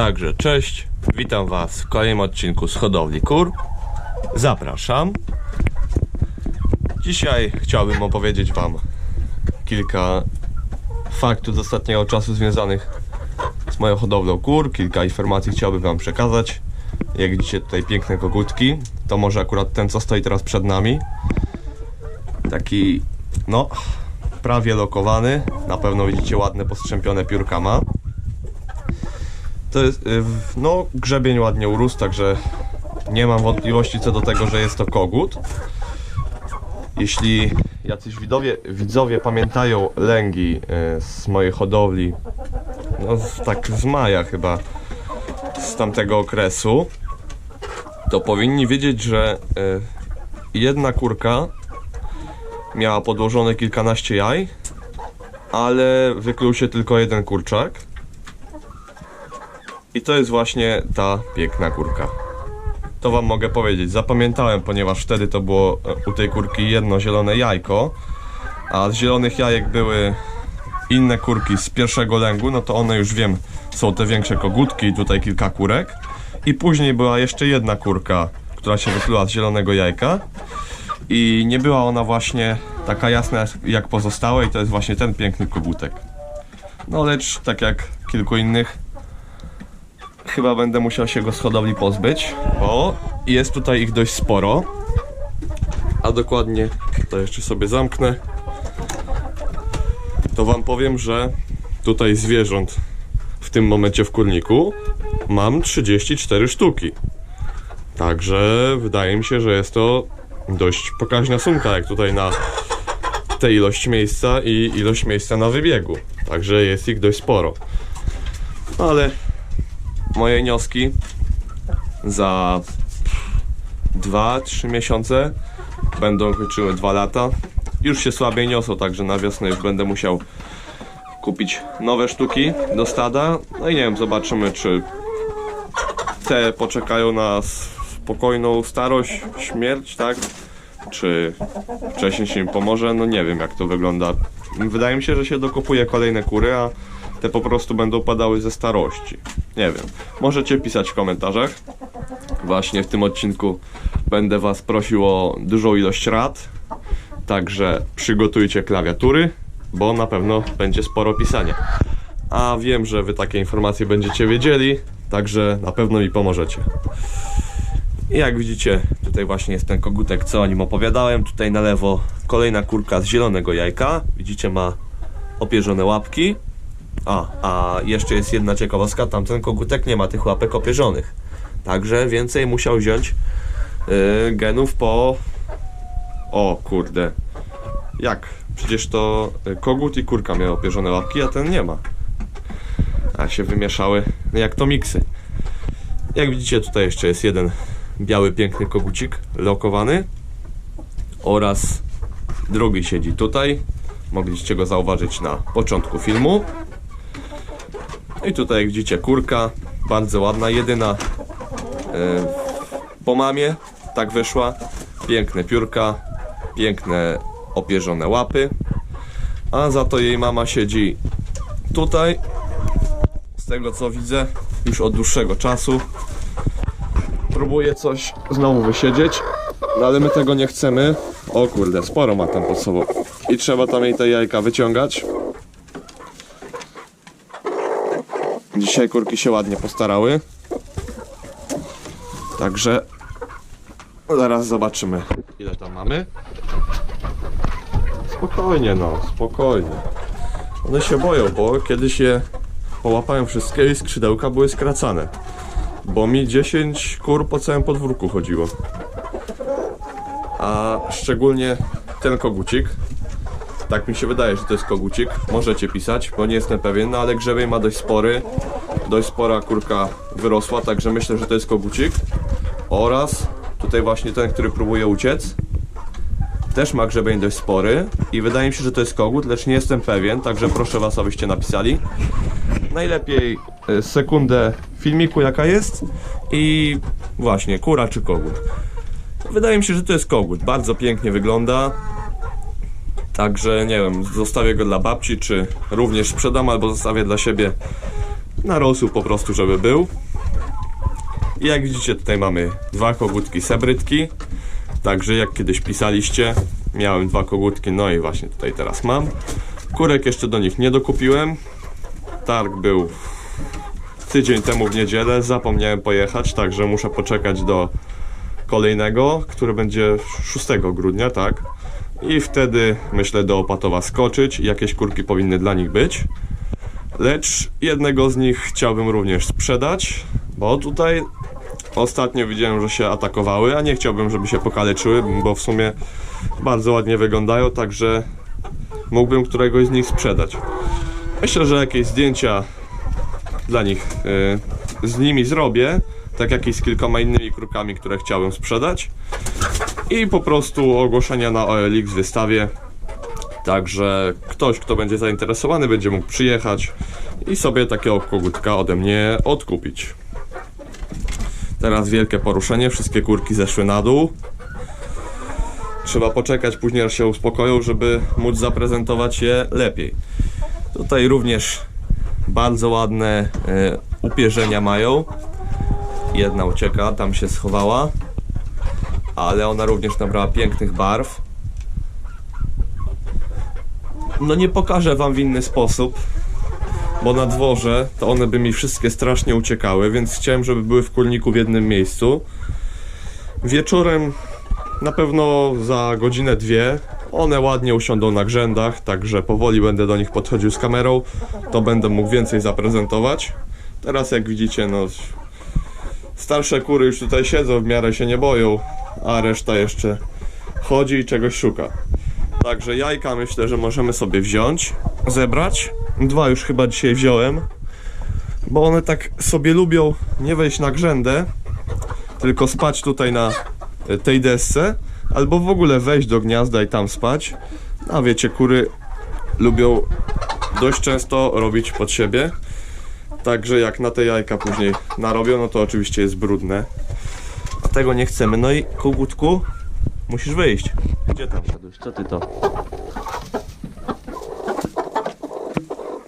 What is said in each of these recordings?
Także cześć, witam Was w kolejnym odcinku z hodowli kur. Zapraszam. Dzisiaj chciałbym opowiedzieć Wam kilka faktów z ostatniego czasu związanych z moją hodowlą kur. Kilka informacji chciałbym Wam przekazać. Jak widzicie tutaj piękne kogutki, to może akurat ten co stoi teraz przed nami. Taki, no, prawie lokowany. Na pewno widzicie ładne postrzępione piórka ma. To jest, y, no, grzebień ładnie urósł, także nie mam wątpliwości co do tego, że jest to kogut. Jeśli jacyś widowie, widzowie pamiętają lęgi y, z mojej hodowli, no tak z maja chyba, z tamtego okresu, to powinni wiedzieć, że y, jedna kurka miała podłożone kilkanaście jaj, ale wykluł się tylko jeden kurczak. I to jest właśnie ta piękna kurka. To wam mogę powiedzieć. Zapamiętałem, ponieważ wtedy to było e, u tej kurki jedno zielone jajko, a z zielonych jajek były inne kurki z pierwszego lęgu, no to one już wiem, są te większe kogutki tutaj kilka kurek. I później była jeszcze jedna kurka, która się wykluła z zielonego jajka. I nie była ona właśnie taka jasna jak pozostałe i to jest właśnie ten piękny kogutek. No lecz tak jak kilku innych chyba będę musiał się go z hodowli pozbyć, bo jest tutaj ich dość sporo. A dokładnie, to jeszcze sobie zamknę. To wam powiem, że tutaj zwierząt w tym momencie w kurniku mam 34 sztuki. Także wydaje mi się, że jest to dość pokaźna sumka, jak tutaj na tę ilość miejsca i ilość miejsca na wybiegu. Także jest ich dość sporo. Ale moje wnioski za 2-3 miesiące będą kończyły 2 lata. Już się słabiej niosą, także na wiosnę już będę musiał kupić nowe sztuki do stada. No i nie wiem, zobaczymy czy te poczekają na spokojną starość, śmierć, tak? Czy wcześniej się im pomoże? No nie wiem jak to wygląda. Wydaje mi się, że się dokupuje kolejne kury, a te po prostu będą padały ze starości. Nie wiem. Możecie pisać w komentarzach. Właśnie w tym odcinku będę Was prosił o dużą ilość rad. Także przygotujcie klawiatury, bo na pewno będzie sporo pisania. A wiem, że Wy takie informacje będziecie wiedzieli, także na pewno mi pomożecie. I jak widzicie, tutaj właśnie jest ten kogutek, co o nim opowiadałem. Tutaj na lewo kolejna kurka z zielonego jajka. Widzicie, ma opierzone łapki. A, a jeszcze jest jedna ciekawostka, tamten kogutek nie ma tych łapek opierzonych. Także więcej musiał wziąć yy, genów po... O kurde. Jak? Przecież to y, kogut i kurka miały opierzone łapki, a ten nie ma. A się wymieszały jak to miksy. Jak widzicie tutaj jeszcze jest jeden biały piękny kogucik lokowany oraz drugi siedzi tutaj. Mogliście go zauważyć na początku filmu. I tutaj jak widzicie kurka, bardzo ładna, jedyna e, po mamie, tak wyszła. Piękne piórka, piękne opierzone łapy. A za to jej mama siedzi tutaj. Z tego co widzę, już od dłuższego czasu. Próbuje coś znowu wysiedzieć, no ale my tego nie chcemy. O kurde, sporo ma tam pod sobą. I trzeba tam jej te jajka wyciągać. Dzisiaj kurki się ładnie postarały. Także zaraz zobaczymy ile tam mamy. Spokojnie no, spokojnie. One się boją, bo kiedyś je połapałem wszystkie i skrzydełka były skracane. Bo mi 10 kur po całym podwórku chodziło. A szczególnie ten kogucik. Tak mi się wydaje, że to jest kogucik. Możecie pisać, bo nie jestem pewien, no ale grzebień ma dość spory. Dość spora kurka wyrosła, także myślę, że to jest kogucik. Oraz tutaj właśnie ten, który próbuje uciec. Też ma grzebień dość spory i wydaje mi się, że to jest kogut, lecz nie jestem pewien, także proszę was, abyście napisali. Najlepiej e, sekundę filmiku jaka jest i właśnie kura czy kogut. Wydaje mi się, że to jest kogut. Bardzo pięknie wygląda. Także nie wiem, zostawię go dla babci, czy również sprzedam, albo zostawię dla siebie narosł po prostu, żeby był. I jak widzicie, tutaj mamy dwa kogutki sebrytki. Także jak kiedyś pisaliście, miałem dwa kogutki, no i właśnie tutaj teraz mam. Kurek jeszcze do nich nie dokupiłem. Targ był tydzień temu w niedzielę, zapomniałem pojechać, także muszę poczekać do kolejnego, który będzie 6 grudnia, tak? I wtedy myślę do Opatowa skoczyć, jakieś kurki powinny dla nich być. Lecz jednego z nich chciałbym również sprzedać, bo tutaj ostatnio widziałem, że się atakowały, a nie chciałbym, żeby się pokaleczyły, bo w sumie bardzo ładnie wyglądają, także mógłbym któregoś z nich sprzedać. Myślę, że jakieś zdjęcia dla nich y, z nimi zrobię, tak jak i z kilkoma innymi krukami, które chciałem sprzedać. I po prostu ogłoszenia na OLX wystawię. Także ktoś, kto będzie zainteresowany, będzie mógł przyjechać i sobie takiego kogutka ode mnie odkupić. Teraz wielkie poruszenie, wszystkie kurki zeszły na dół. Trzeba poczekać, później aż się uspokoją, żeby móc zaprezentować je lepiej. Tutaj również bardzo ładne e, upierzenia mają. Jedna ucieka, tam się schowała, ale ona również nabrała pięknych barw. No nie pokażę wam w inny sposób, bo na dworze to one by mi wszystkie strasznie uciekały, więc chciałem, żeby były w kulniku w jednym miejscu. Wieczorem, na pewno za godzinę, dwie, one ładnie usiądą na grzędach, także powoli będę do nich podchodził z kamerą, to będę mógł więcej zaprezentować. Teraz jak widzicie, no starsze kury już tutaj siedzą, w miarę się nie boją, a reszta jeszcze chodzi i czegoś szuka. Także jajka myślę, że możemy sobie wziąć, zebrać. Dwa już chyba dzisiaj wziąłem, bo one tak sobie lubią nie wejść na grzędę, tylko spać tutaj na e, tej desce, albo w ogóle wejść do gniazda i tam spać. A wiecie, kury lubią dość często robić pod siebie. Także jak na te jajka później narobią, no to oczywiście jest brudne. A tego nie chcemy. No i kogutku, musisz wyjść. Gdzie tam szedłeś? Co ty to?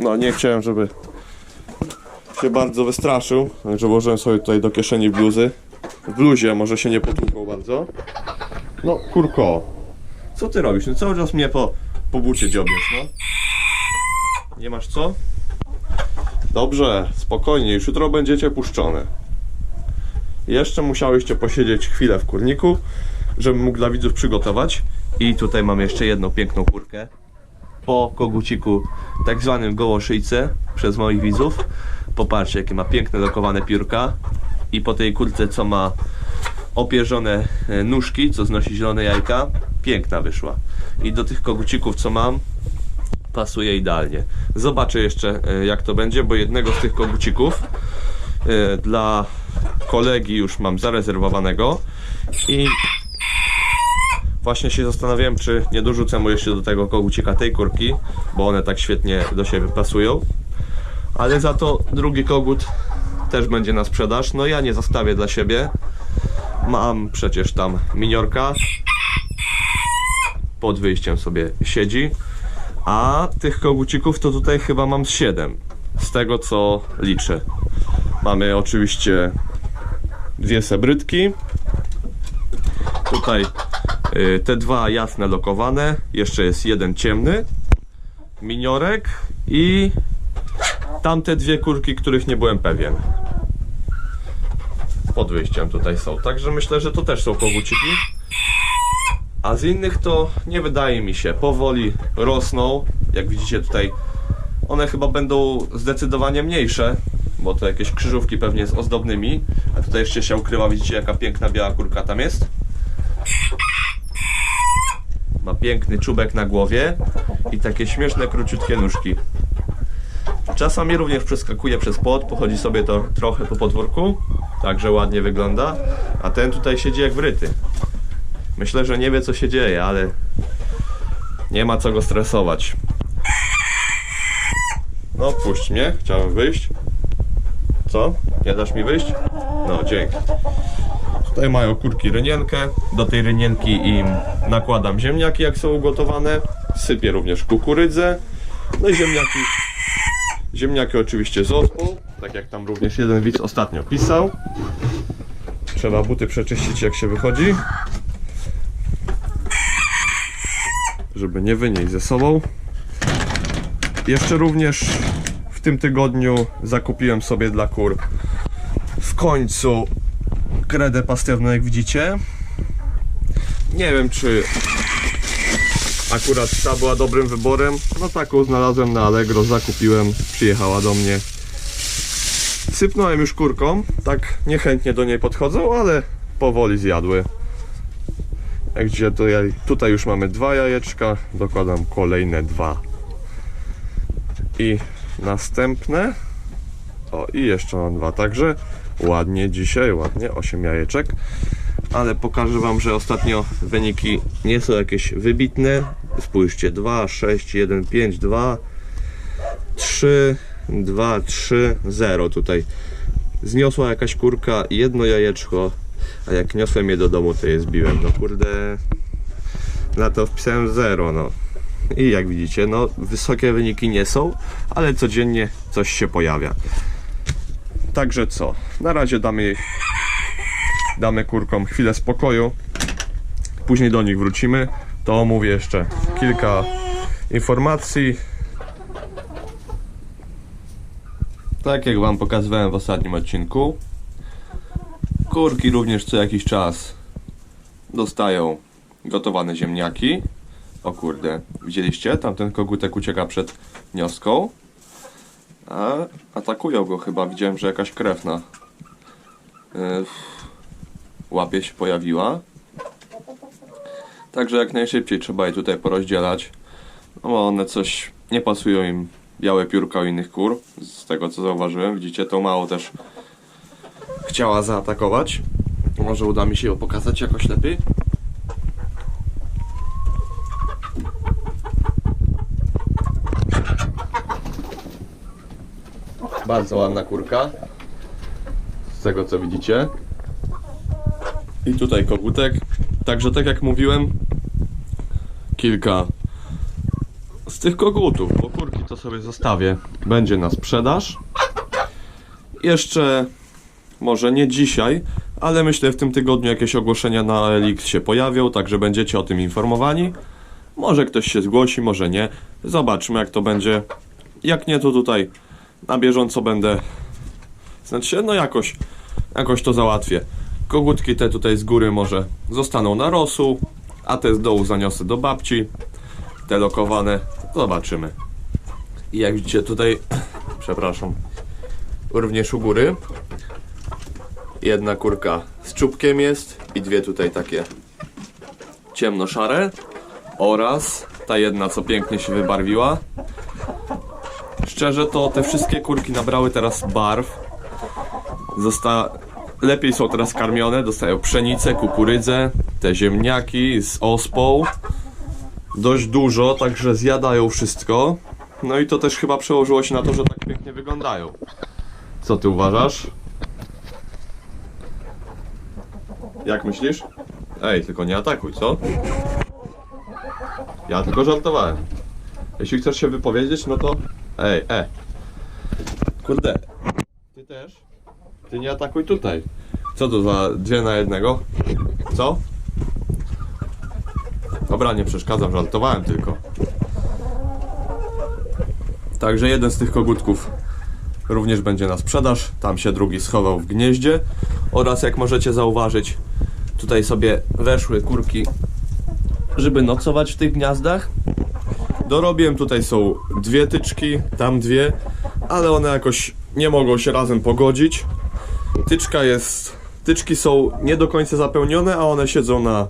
No nie chciałem, żeby się bardzo wystraszył, także włożyłem sobie tutaj do kieszeni bluzy. W bluzie może się nie potłukał bardzo. No kurko, co ty robisz? No cały czas mnie po, po bucie dziobiesz, no. Nie masz co? Dobrze, spokojnie, już jutro będziecie puszczone. Jeszcze musiałyście posiedzieć chwilę w kurniku, żebym mógł dla widzów przygotować. I tutaj mam jeszcze jedną piękną kurkę. Po koguciku, tak zwanym gołoszyjce przez moich widzów. Popatrzcie, jakie ma piękne lokowane piórka. I po tej kurce, co ma opierzone e, nóżki, co znosi zielone jajka, piękna wyszła. I do tych kogucików, co mam, pasuje idealnie. Zobaczę jeszcze e, jak to będzie, bo jednego z tych kogucików e, dla kolegi już mam zarezerwowanego i właśnie się zastanawiałem, czy nie dorzucę mu jeszcze do tego kogucika tej kurki, bo one tak świetnie do siebie pasują. Ale za to drugi kogut też będzie na sprzedaż. No ja nie zostawię dla siebie. Mam przecież tam miniorka. Pod wyjściem sobie siedzi. A tych kogucików to tutaj chyba mam z 7. Z tego co liczę. Mamy oczywiście dwie sebrytki. Tutaj y, te dwa jasne lokowane. Jeszcze jest jeden ciemny. Miniorek i tamte dwie kurki, których nie byłem pewien. Pod wyjściem tutaj są. Także myślę, że to też są koguciki. A z innych to nie wydaje mi się. Powoli rosną. Jak widzicie tutaj, one chyba będą zdecydowanie mniejsze, bo to jakieś krzyżówki pewnie z ozdobnymi. A tutaj jeszcze się ukrywa, widzicie jaka piękna biała kurka tam jest. Ma piękny czubek na głowie i takie śmieszne, króciutkie nóżki. Czasami również przeskakuje przez płot, pochodzi sobie to trochę po podwórku, także ładnie wygląda. A ten tutaj siedzi jak wryty. Myślę, że nie wie co się dzieje, ale nie ma co go stresować. No, puść mnie, chciałem wyjść. Co? Nie dasz mi wyjść? No, dzięki. Tutaj mają kurki rynienkę. Do tej rynienki im nakładam ziemniaki, jak są ugotowane. Sypię również kukurydzę. No i ziemniaki. Ziemniaki oczywiście z ospą. Tak jak tam również jeden widz ostatnio pisał. Trzeba buty przeczyścić jak się wychodzi. Żeby nie wynieść ze sobą. Jeszcze również w tym tygodniu zakupiłem sobie dla kur w końcu kredę pastewną jak widzicie. Nie wiem czy akurat ta była dobrym wyborem. No taką znalazłem na Allegro, zakupiłem, przyjechała do mnie. Sypnąłem już kurką, tak niechętnie do niej podchodzą, ale powoli zjadły. Jak gdzie ja, tutaj już mamy dwa jajeczka, dokładam kolejne dwa. I następne. O, i jeszcze mam dwa, także ładnie dzisiaj, ładnie, 8 jajeczek. Ale pokażę Wam, że ostatnio wyniki nie są jakieś wybitne. Spójrzcie, 2, 6, 1, 5, 2, 3, 2, 3, 0 tutaj. Zniosła jakaś kurka jedno jajeczko, a jak niosłem je do domu, to je zbiłem. No kurde, na to wpisałem 0, no. I jak widzicie, no wysokie wyniki nie są, ale codziennie coś się pojawia. Także co? Na razie damy damy kurkom chwilę spokoju. Później do nich wrócimy. To omówię jeszcze kilka informacji. Tak jak Wam pokazywałem w ostatnim odcinku, kurki również co jakiś czas dostają gotowane ziemniaki. O kurde, widzieliście? Tamten kogutek ucieka przed nioską. A atakują go chyba. Widziałem, że jakaś krew na yy, łapie się pojawiła. Także jak najszybciej trzeba je tutaj porozdzielać. No bo one coś nie pasują im białe piórka u innych kur. Z tego co zauważyłem. Widzicie, to mało też chciała zaatakować. Może uda mi się ją pokazać jakoś lepiej. Bardzo ładna kurka. Z tego co widzicie. I tutaj kogutek. Także tak jak mówiłem, kilka z tych kogutów, bo kurki to sobie zostawię. Będzie na sprzedaż. Jeszcze może nie dzisiaj, ale myślę w tym tygodniu jakieś ogłoszenia na Elix się pojawią, także będziecie o tym informowani. Może ktoś się zgłosi, może nie. Zobaczmy jak to będzie. Jak nie, to tutaj na bieżąco będę. Znaczy, no jakoś, jakoś to załatwię. Kogutki te tutaj z góry może zostaną na rosół, a te z dołu zaniosę do babci. Te lokowane, zobaczymy. I jak widzicie tutaj, przepraszam, również u góry jedna kurka z czubkiem jest i dwie tutaj takie ciemnoszare oraz ta jedna co pięknie się wybarwiła. Szczerze to te wszystkie kurki nabrały teraz barw. Zosta... Lepiej są teraz karmione, dostają pszenicę, kukurydzę, te ziemniaki z ospą. Dość dużo, także zjadają wszystko. No i to też chyba przełożyło się na to, że tak pięknie wyglądają. Co ty uważasz? Jak myślisz? Ej, tylko nie atakuj, co? Ja tylko żartowałem. Jeśli chcesz się wypowiedzieć, no to... Ej, e. Kurde. Ty też? Ty nie atakuj tutaj. Co to za dwie na jednego? Co? Dobra, nie przeszkadzam, żartowałem tylko. Także jeden z tych kogutków również będzie na sprzedaż. Tam się drugi schował w gnieździe. Oraz jak możecie zauważyć, tutaj sobie weszły kurki, żeby nocować w tych gniazdach. Dorobiłem tutaj są dwie tyczki, tam dwie, ale one jakoś nie mogą się razem pogodzić. Tyczka jest. Tyczki są nie do końca zapełnione, a one siedzą na,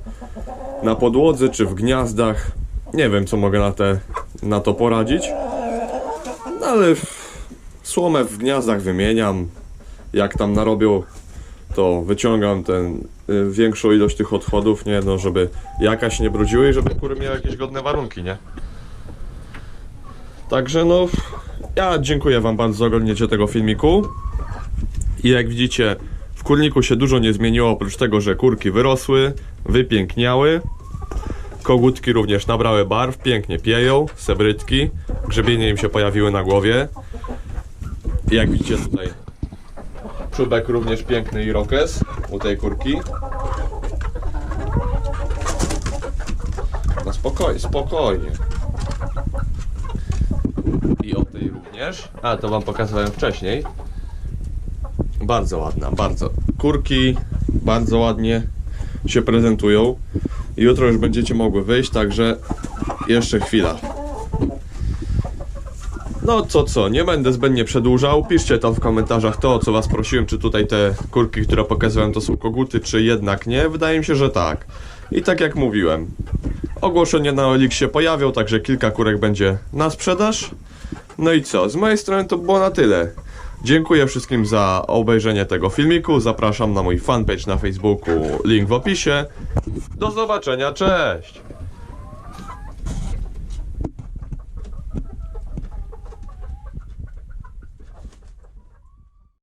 na podłodze czy w gniazdach. Nie wiem, co mogę na, te, na to poradzić. No ale słomę w gniazdach wymieniam. Jak tam narobią, to wyciągam ten y, większą ilość tych odchodów, nie no, żeby jakaś nie brudziły i żeby kury miały jakieś godne warunki, nie? Także no, ja dziękuję Wam bardzo za oglądnięcie tego filmiku. I jak widzicie, w kurniku się dużo nie zmieniło, oprócz tego, że kurki wyrosły, wypiękniały. Kogutki również nabrały barw, pięknie pieją, sebrytki, grzebienie im się pojawiły na głowie. I jak widzicie tutaj Czubek również piękny i rokes u tej kurki. No spokojnie, spokojnie. I o tej również. A, to wam pokazywałem wcześniej. Bardzo ładna, bardzo. Kurki bardzo ładnie się prezentują. Jutro już będziecie mogły wyjść, także jeszcze chwila. No co co, nie będę zbędnie przedłużał. Piszcie tam w komentarzach to, o co was prosiłem, czy tutaj te kurki, które pokazałem, to są koguty, czy jednak nie. Wydaje mi się, że tak. I tak jak mówiłem, ogłoszenie na Olik się pojawią, także kilka kurek będzie na sprzedaż. No i co, z mojej strony to było na tyle. Dziękuję wszystkim za obejrzenie tego filmiku. Zapraszam na mój fanpage na Facebooku, link w opisie. Do zobaczenia, cześć!